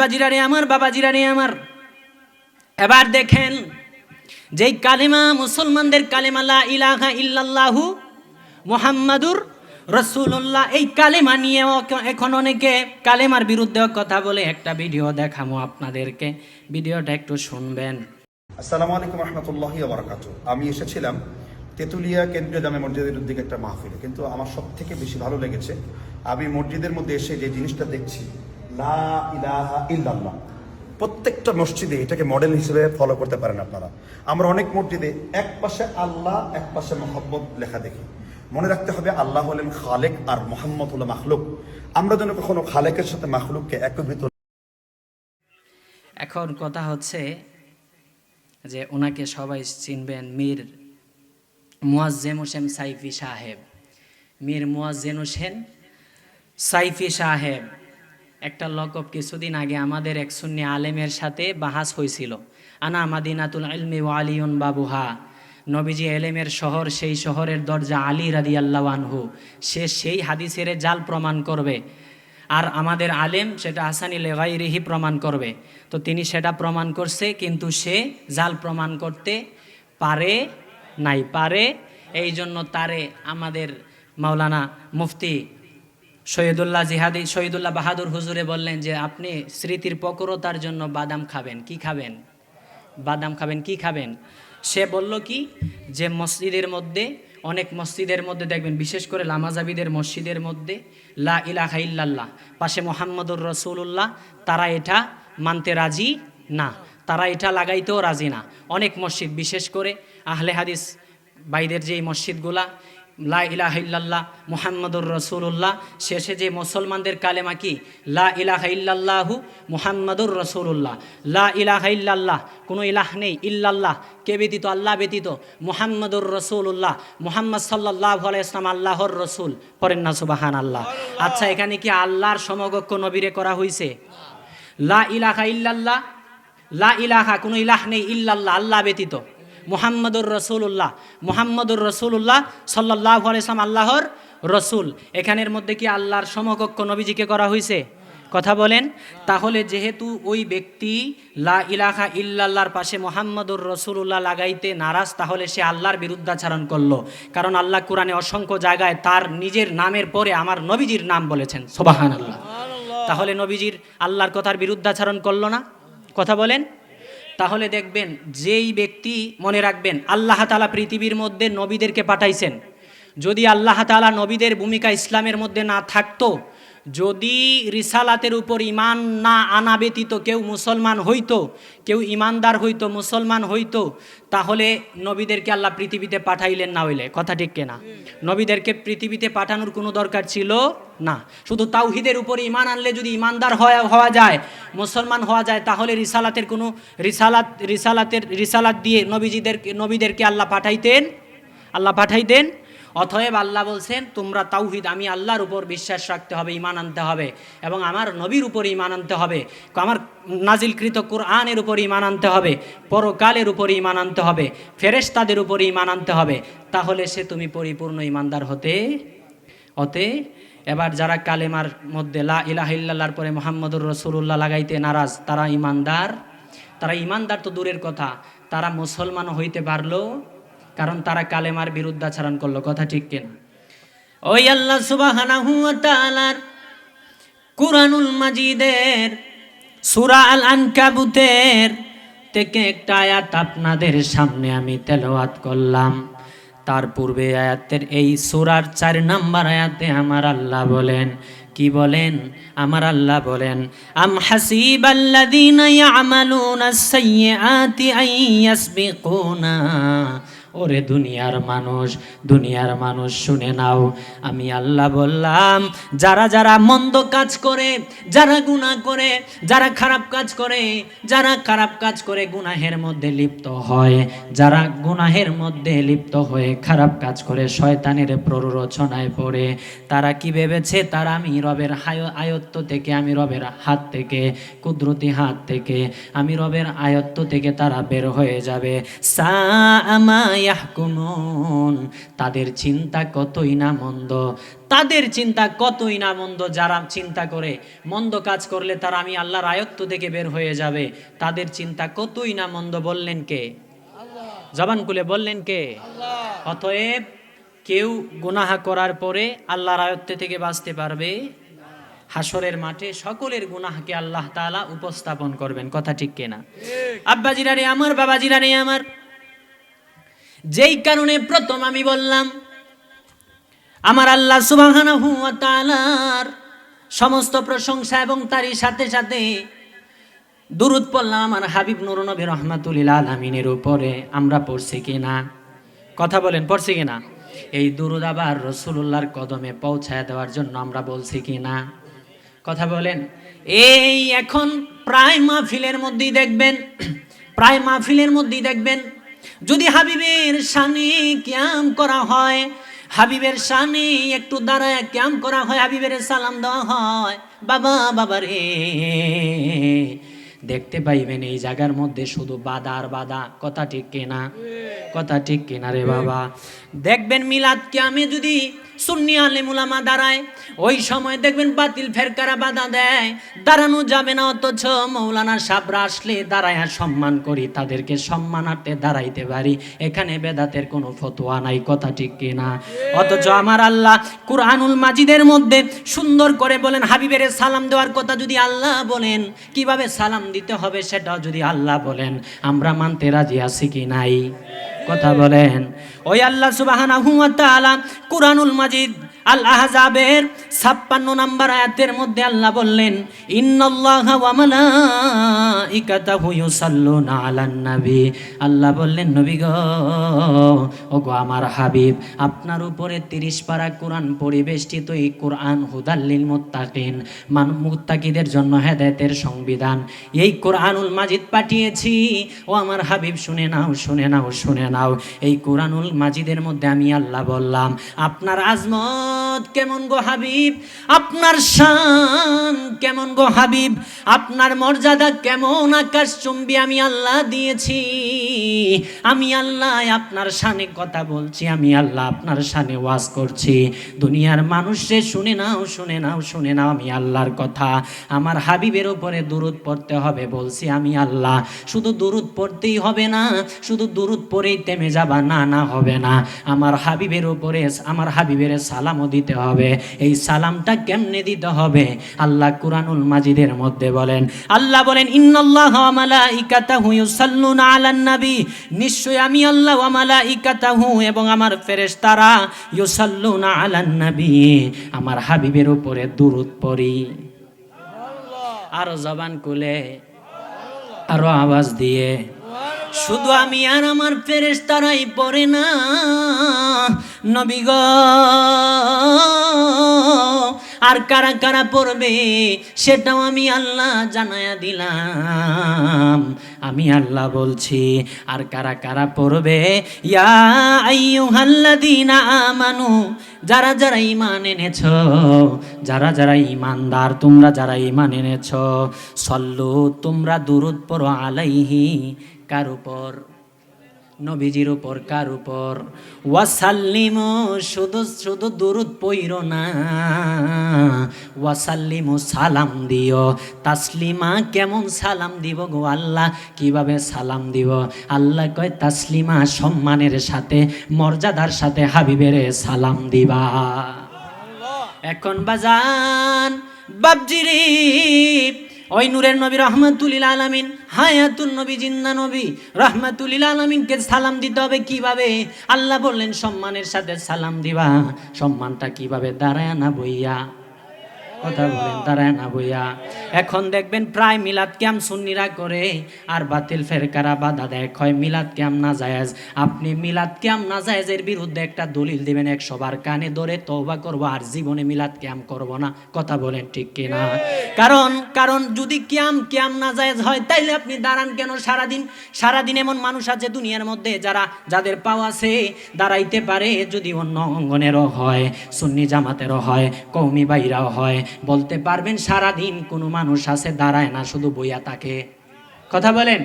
আব্বাজিরা রে আমার, বাবাজিরা রে আমার। এবার দেখেন, যেই কালেমা মুসলমানদের কালেমা, লা ইলাহা ইল্লাল্লাহু মুহাম্মাদুর রসুল্লাহ এই কালেমা নিয়েও এখন অনেকে কালেমার বিরুদ্ধে কথা বলে। একটা ভিডিও দেখামো আপনাদেরকে। ভিডিওটা একটু শুনবেন। আসসালামু আলাইকুম রহমতুল্লাহি বারাকাতু আমি এসেছিলাম তেঁতুলিয়া কেন্দ্রীয় জামে মসজিদের উদ্যোগে একটা মাহফিলে। কিন্তু আমার সব থেকে বেশি ভালো লেগেছে, আমি মসজিদের মধ্যে এসে যে জিনিসটা দেখছি ইলাহা প্রত্যেকটা মসজিদে এটাকে মডেল হিসেবে ফলো করতে পারেন আপনারা। আমরা অনেক মসজিদে এক পাশে আল্লাহ, এক পাশে মোহাম্মদ লেখা দেখি। মনে রাখতে হবে আল্লাহ হলেন খালেক আর মোহাম্মদ হলো মাখলুক। আমরা যেন কখনো খালেকের সাথে মাখলুককে একত্রিত এখন কথা হচ্ছে যে ওনাকে সবাই চিনবেন মীর মুয়াজ্জেম হোসেন সাইফি সাহেব। মীর মুয়াজ্জেম হোসেন সাইফি সাহেব। একটা লকব কিছুদিন আগে আমাদের এক সুন্নি আলেমের সাথে বাহাস হয়েছিল। আনা মাদিনাতুল ইলমি ওয়ালিউন বাবুহা। নবীজি এলেমের শহর, সেই শহরের দরজা আলী রাদি আল্লাহ আনহু। সে সেই হাদিসের জাল প্রমাণ করবে। আর আমাদের আলেম সেটা হাসানি লেগাইরিহি প্রমাণ করবে। তো তিনি সেটা প্রমাণ করছে, কিন্তু সে জাল প্রমাণ করতে পারে নাই, পারে। এই জন্য তারে আমাদের মাওলানা মুফতি শহীদুল্লাহ জিহাদি, শহীদুল্লাহ বাহাদুর হুজুরে বললেন যে, আপনি স্মৃতির প্রকরতার জন্য বাদাম খাবেন, কি খাবেন? বাদাম খাবেন, কি খাবেন? সে বলল কি, যে মসজিদের মধ্যে, অনেক মসজিদের মধ্যে দেখবেন, বিশেষ করে লামাজাবিদের মসজিদের মধ্যে, লা ইলাহা ইল্লাল্লাহ, পাশে মোহাম্মদুর রসুল্লাহ তারা এটা মানতে রাজি না। তারা এটা লাগাইতেও রাজি না। অনেক মসজিদ, বিশেষ করে আহলে হাদিস বাইদের যে এই মসজিদগুলা লা ইলাহ ইল্লাল্লাহ মুহাম্মদুর রসুল্লাহ শেষে যে মুসলমানদের কালেমা কি? লা ইলাহ ইল্লাল্লাহু মুহাম্মদুর রসুল্লাহ লা ইলাহ ইল্লাল্লাহ, কোনো ইলাহ নেই, ইল্লাল্লাহ। কে ব্যতীত? আল্লাহ ব্যতীত। মুহাম্মদুর রসুল্লাহ মুহাম্মদ সাল্লাহ ইসলাম আল্লাহর রসুল। পরেন না সুবাহান আল্লাহ আচ্ছা এখানে কি আল্লাহর সমকক্ষ নবীরে করা হয়েছে লা ইলাহা ইল্লাল্লাহ, লা ইলাহা, কোনো ইলাহ নেই, ইল্লাল্লাহ, আল্লাহ ব্যতীত। মুহাম্মদুর রসুল্লাহ মুহাম্মদুর রসুল্লাহ সাল্লাহ আলাইসলাম আল্লাহর রসুল। এখানের মধ্যে কি আল্লাহর সমকক্ষ নবীজিকে করা হয়েছে কথা বলেন তাহলে যেহেতু ওই ব্যক্তি লা ইলাহা ইল্লাল্লাহর পাশে মোহাম্মদুর রসুল্লাহ লাগাইতে নারাজ তাহলে সে আল্লাহর বিরুদ্ধাচারণ করল। কারণ আল্লাহ কোরআনে অসংখ্য জায়গায় তার নিজের নামের পরে আমার নবীজির নাম বলেছেন। সোবাহান আল্লাহ তাহলে নবীজির আল্লাহর কথার বিরুদ্ধাচারণ করল না? কথা বলেন তাহলে দেখবেন যেই ব্যক্তি মনে রাখবেন আল্লাহ তালা পৃথিবীর মধ্যে নবীদেরকে পাঠাইছেন, যদি আল্লাহ তালা নবীদের ভূমিকা ইসলামের মধ্যে না থাকতো যদি রিসালাতের উপর ইমান না আনা ব্যতীত কেউ মুসলমান হইতো কেউ ইমানদার হইতো মুসলমান হইতো তাহলে নবীদেরকে আল্লাহ পৃথিবীতে পাঠাইলেন না হইলে। কথা ঠিক কেনা? নবীদেরকে পৃথিবীতে পাঠানোর কোনো দরকার ছিল না। শুধু তাওহিদের উপর ইমান আনলে যদি ইমানদার হওয়া হওয়া যায় মুসলমান হওয়া যায় তাহলে রিসালাতের কোনো রিসালাত রিসালাতের রিসালাত দিয়ে নবীজিদের নবীদেরকে আল্লাহ পাঠাইতেন? আল্লাহ পাঠাইতেন? অতএব আল্লাহ বলছেন, তোমরা তাওহিদ, আমি আল্লাহর উপর বিশ্বাস রাখতে হবে ইমান আনতে হবে এবং আমার নবীর উপর ইমান আনতে হবে, আমার নাজিলকৃত কোরআনের উপর ইমান আনতে হবে, পরকালের উপর ইমান আনতে হবে, ফেরেশতাদের উপর ইমান আনতে হবে, তাহলে সে তুমি পরিপূর্ণ ইমানদার হতে হতে, এবার যারা কালেমার মধ্যে লা ইলাহা পরে মোহাম্মদুর রসুল্লাহ লাগাইতে নারাজ, তারা ইমানদার তারা ইমানদার তো দূরের কথা, তারা মুসলমান হইতে পারল কারণ তারা কালেমার বিরুদ্ধাচরণ করল, কথা ঠিক কিনা? ওই আল্লাহ সুবাহানাহু তাআলার কুরআনুল মাজিদের, সূরা আল আনকাবুতের থেকে একটা আয়াত আপনাদের সামনে আমি তেলাওয়াত করলাম। তার পূর্বে আয়াতের এই সূরার চার নাম্বার আয়াতে আমার আল্লাহ বলেন, কি বলেন? আমার আল্লাহ বলেন, আম হাসিবাল্লাযীনা ইয়ামালুনা আস-সাইয়্যাতি আন ইয়াসবিকুনা ওরে দুনিয়ার মানুষ দুনিয়ার মানুষ শুনে নাও। আমি আল্লাহ বললাম, যারা যারা মন্দ কাজ করে, যারা গুনাহ করে, যারা খারাপ কাজ করে, যারা খারাপ কাজ করে গুনাহের মধ্যে লিপ্ত হয়, যারা গুনাহের মধ্যে লিপ্ত হয়ে খারাপ কাজ করে শয়তানের প্ররোচনায় পড়ে, তারা কি ভেবেছে? তারা আমি রবের আয়ত্ত থেকে, আমি রবের হাত থেকে, কুদরতি হাত থেকে, আমি রবের আয়ত্ত থেকে তারা বের হয়ে যাবে। সা আমা ইয়াহকুমুন। তাদের চিন্তা কতই না মন্দ। তাদের চিন্তা কতই না মন্দ যারা চিন্তা করে। মন্দ কাজ করলে তারা আমি আল্লাহর আয়ত্ত থেকে বের হয়ে যাবে। তাদের চিন্তা কতই না মন্দ বললেন কে? জবান খুলে বললেন কে? অতএব কেউ গুনাহা করার পরে আল্লাহর আয়ত্তে থেকে বাঁচতে পারবে? হাসরের মাঠে সকলের গুনাহকে আল্লাহ তাআলা উপস্থাপন করবেন। কথা ঠিক কিনা? আব্বাজিরা রে আমার বাবাজিরা রে আমার। যেই কারণে প্রথম আমি বললাম, আমার আল্লাহ সুবহানাহু সমস্ত প্রশংসা এবং তারই সাথে সাথে দুরুদ পড়লাম আমার হাবিব নুর নবী রহমাতুলিল আলমিনের উপরে। আমরা পড়ছি কিনা কথা বলেন, পড়ছি কিনা এই দুরুদ আবার রসুল্লাহর কদমে পৌঁছায় দেওয়ার জন্য আমরা বলছি কিনা কথা বলেন, এই এখন প্রায় মাহফিলের মধ্যেই দেখবেন, প্রায় মাহফিলের মধ্যেই দেখবেন যদি হাবিবের সানি ক্যাম করা হয় হাবিবের সানি একটু দাঁড়ায় ক্যাম করা হয় হাবিবের সালাম দেওয়া হয় বাবা বাবা রে। দেখতে পাইবেন এই জায়গার মধ্যে শুধু বাদা আর বাদা কথা ঠিক কেনা? কথা ঠিক কেনা রে বাবা? দেখবেন মিলাদ ক্যামে যদি সুন্নি আলেমুলামা দাঁড়ায়। ওই সময় দেখবেন বাতিল ফেরকারা বাধা দেয়। দাঁড়ানো যাবে না, অথচ মৌলানা সাবরা আসলে দাঁড়ায় সম্মান করি, তাদেরকে সম্মানার্থে দাঁড়াইতে পারি। এখানে বেদাতের কোনো ফতোয়া নাই, কথা ঠিক কিনা? অথচ আমার আল্লাহ কুরআনুল মাজিদের মধ্যে সুন্দর করে বলেন, হাবিবের সালাম দেওয়ার কথা যদি আল্লাহ বলেন, কীভাবে সালাম দিতে হবে সেটাও যদি আল্লাহ বলেন, আমরা মানতে রাজি আছি কি নাই? কথা বলেন। ওই আল্লাহ সুবাহানা হুয়া তাআলা কুরআনুল মাজিদ আল আহজাবের ছাপ্পান্ন নম্বর আয়াতের মধ্যে আল্লাহ বললেন নবী। আল্লাহ বললেন, নবী গো, ওগো আমার হাবিব, আপনার উপরে 30 পারা কোরআন পরিবেষ্টিত এই কোরআন হুদাল্লিল মুত্তাকিন, মান মুত্তাকিদের জন্য হেদায়েতের সংবিধান। এই কোরআনুল মাজিদ পাঠিয়েছি। ও আমার হাবিব, শুনে নাও শুনে নাও শুনে নাও। এই কোরআনুল মাজিদের মধ্যে আমি আল্লাহ বললাম, আপনার আজমত কেমন গো হাবিব? আপনার শান কেমন গো হাবিব? আপনার মর্যাদা কেমন আকাশ চুম্বি আমি আল্লাহ দিয়েছি। আমি আল্লাহ আপনার শানে কথা বলছি, আমি আল্লাহ আপনার শানে ওয়াজ করছি। দুনিয়ার মানুষে শুনে নাও শুনে নাও শুনে নাও আমি আল্লাহর কথা। আমার হাবিবের উপরে দুরুদ পড়তে হবে বলছি আমি আল্লাহ। শুধু দুরুদ পড়তেই হবে না, শুধু দুরুদ পড়েই থেমে যাবা, না না হবে না। আমার হাবিবের উপরে, আমার হাবিবের সালামও দিতে হবে। এই সালামটা কেমনে দিতে হবে? আল্লাহ কুরআনুল মাজিদের মধ্যে বলেন, আল্লাহ বলেন, ইন্নাল্লাহ ওয়া মালাইকাতাহু ইউসাল্লুনা আলান নবী। নিশ্চয় আমি আল্লাহ ওয়া মালাইকাতাহু এবং আমার ফেরেশতারা ইউসাল্লুনা আলান নবী, আমার হাবিবের উপরে দুরুদ পড়ি। আরও জবান খুলে, আরও আওয়াজ দিয়ে। শুধু আমি আর আমার ফেরেশতারাই পড়ে না। নবী গো, আর কারা কারা পড়বে সেটাও আমি আল্লাহ জানায়া দিলাম। আমি আল্লাহ বলছি, আর কারা কারা পড়বে? ইয়া আইয়ুহাল্লাযীনা আমানু, যারা যারা ইমান এনেছ, যারা যারা ইমানদার তোমরা যারা ইমান এনেছ, সল্লু তোমরা দুরুদ পড়ো আলাইহি কার উপর? নবীজির উপর কার উপর? ওয়াসাল্লিমু শুধু শুধু দুরুদ পইর না। ওয়াসাল্লিমু সালাম দিও। তাসলিমা কেমন সালাম দিব গো আল্লাহ? কীভাবে সালাম দিব? আল্লাহ কয় তাসলিমা সম্মানের সাথে মর্যাদার সাথে হাবিবের সালাম দিবা। এখন বাজান বাবজিরি ওই নূরের নবী রহমাতুলিল আলমিন হায়াতুল নবী জিন্দা নবী রহমাতুলিল আলমিনকে সালাম দিতে হবে কীভাবে? আল্লাহ বললেন, সম্মানের সাথে সালাম দিবা। সম্মানটা কীভাবে? দাঁড়ায় না বইয়া। কথা বলেন দাঁড়ায় না এখন দেখবেন প্রায় মিলাদ ক্যাম সুন্নিরা করে, আর বাতিল ফেরকারা বাধা দেয়। কয়, মিলাদ ক্যাম না জায়েজ? আপনি মিলাদ ক্যাম না জায়েজের বিরুদ্ধে একটা দলিল দিবেন, এক সবার কানে ধরে তওবা করব, আর জীবনে মিলাদ ক্যাম করব না। কথা বলেন ঠিক কিনা? কারণ কারণ যদি ক্যাম ক্যাম না জায়েজ হয়, তাইলে আপনি দাঁড়ান কেন সারাদিন? সারাদিন এমন মানুষ আছে দুনিয়ার মধ্যে যারা, যাদের পাওয়া আছে দাঁড়াইতে পারে যদি অন্য অঙ্গনেরও হয়, সুন্নি জামাতেরও হয় কৌমি বাইরাও হয়। বলতে পারবেন সারা দিন কোনো মানুষ আছে, দাঁড়ায় না, শুধু বইয়া তাকে কথা বলেন?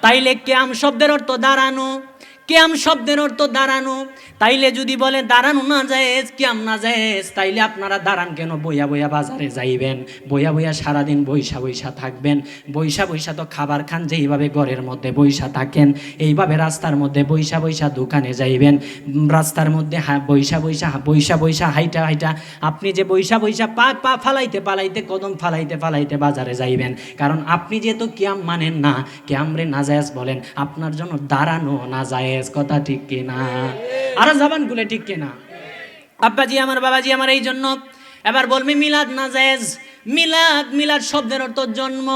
তাইলে ক্যাম শব্দের অর্থ দাঁড়ানো। ক্যাম শব্দের অর্থ দাঁড়ানো। তাইলে যদি বলে, দাঁড়ানো না যায় ক্যাম না যায় তাইলে আপনারা দাঁড়ান কেন? বইয়া বইয়া বাজারে যাইবেন, বইয়া বইয়া সারাদিন বৈশা বৈশা থাকবেন। বৈশা বৈশা তো খাবার খান যেইভাবে ঘরের মধ্যে বৈশা থাকেন, এইভাবে রাস্তার মধ্যে বৈশা বৈশা দোকানে যাইবেন। রাস্তার মধ্যে বৈশা বৈশা বৈশা বৈশা হাইটা হাইটা আপনি যে বৈশা বৈশা পা পা ফালাইতে পালাইতে, কদম ফালাইতে ফালাইতে বাজারে যাইবেন। কারণ আপনি যেহেতু কিয়াম মানেন না, কিয়ামরে নাজায়েজ বলেন, আপনার জন্য দাঁড়ানো নাজায়েজ কথা ঠিক কিনা? আরও জবান গুলে ঠিক কিনা? আব্বাজি আমার বাবাজি আমার এই জন্য এবার বলবি মিলাদ নাজায়েজ। মিলাদ মিলাদ শব্দের অর্থ জন্ম।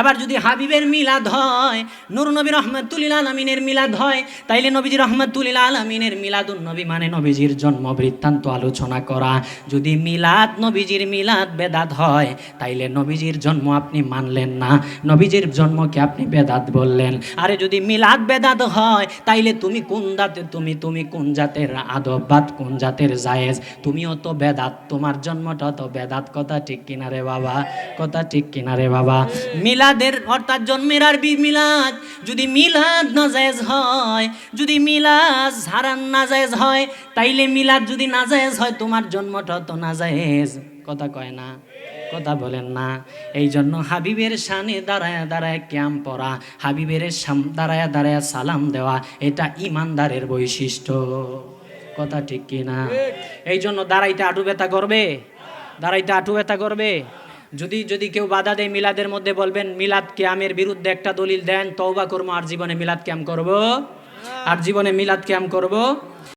এবার যদি হাবিবের মিলাদ হয়, নুর নবী রহমতুল্লিল আলমিনের মিলাদ হয়, তাইলে নবীজি রহমতুল্লিল আলমিনের মিলাদুন নবী মানে নবীজির জন্ম বৃত্তান্ত আলোচনা করা। যদি মিলাদ নবীজির মিলাদ বেদাত হয়, তাইলে নবীজির জন্ম আপনি মানলেন না। নবীজির জন্মকে আপনি বেদাত বললেন। আরে যদি মিলাদ বেদাত হয়, তাইলে তুমি কোন জাতের তুমি তুমি কোন জাতের আদববাদ কোন জাতের জায়েজ? তুমিও তো বেদাত, তোমার জন্মটা তো বেদাত কথা ঠিক কিনা রে বাবা। কথা ঠিক কিনা রে বাবা। মিলাদের অর্থাৎ জন্মের আরবি মিলাদ। যদি মিলাদ নাজায়েজ হয় যদি মিলাদ হারান নাজায়েজ হয় তাইলে মিলাদ যদি নাজায়েজ হয় তোমার জন্মটা তো নাজায়েজ। কথা কয় না কথা বলেন না। এই জন্য হাবিবের শানে দাঁড়ায় দাঁড়ায় ক্যাম্প পড়া হাবিবের সাম দাঁড়ায় দাঁড়ায় সালাম দেওয়া এটা ইমানদারের বৈশিষ্ট্য। কথা ঠিক কি না এই জন্য দাঁড়াইতে আটু ব্যথা করবে? দাঁড়াইতে আটু ব্যথা করবে। যদি যদি কেউ বাধা দেয় মিলাদের মধ্যে, বলবেন, মিলাদ ক্যামের বিরুদ্ধে একটা দলিল দেন, তওবা করব, আর জীবনে মিলাদ ক্যাম করব। আর জীবনে মিলাদ ক্যাম করব।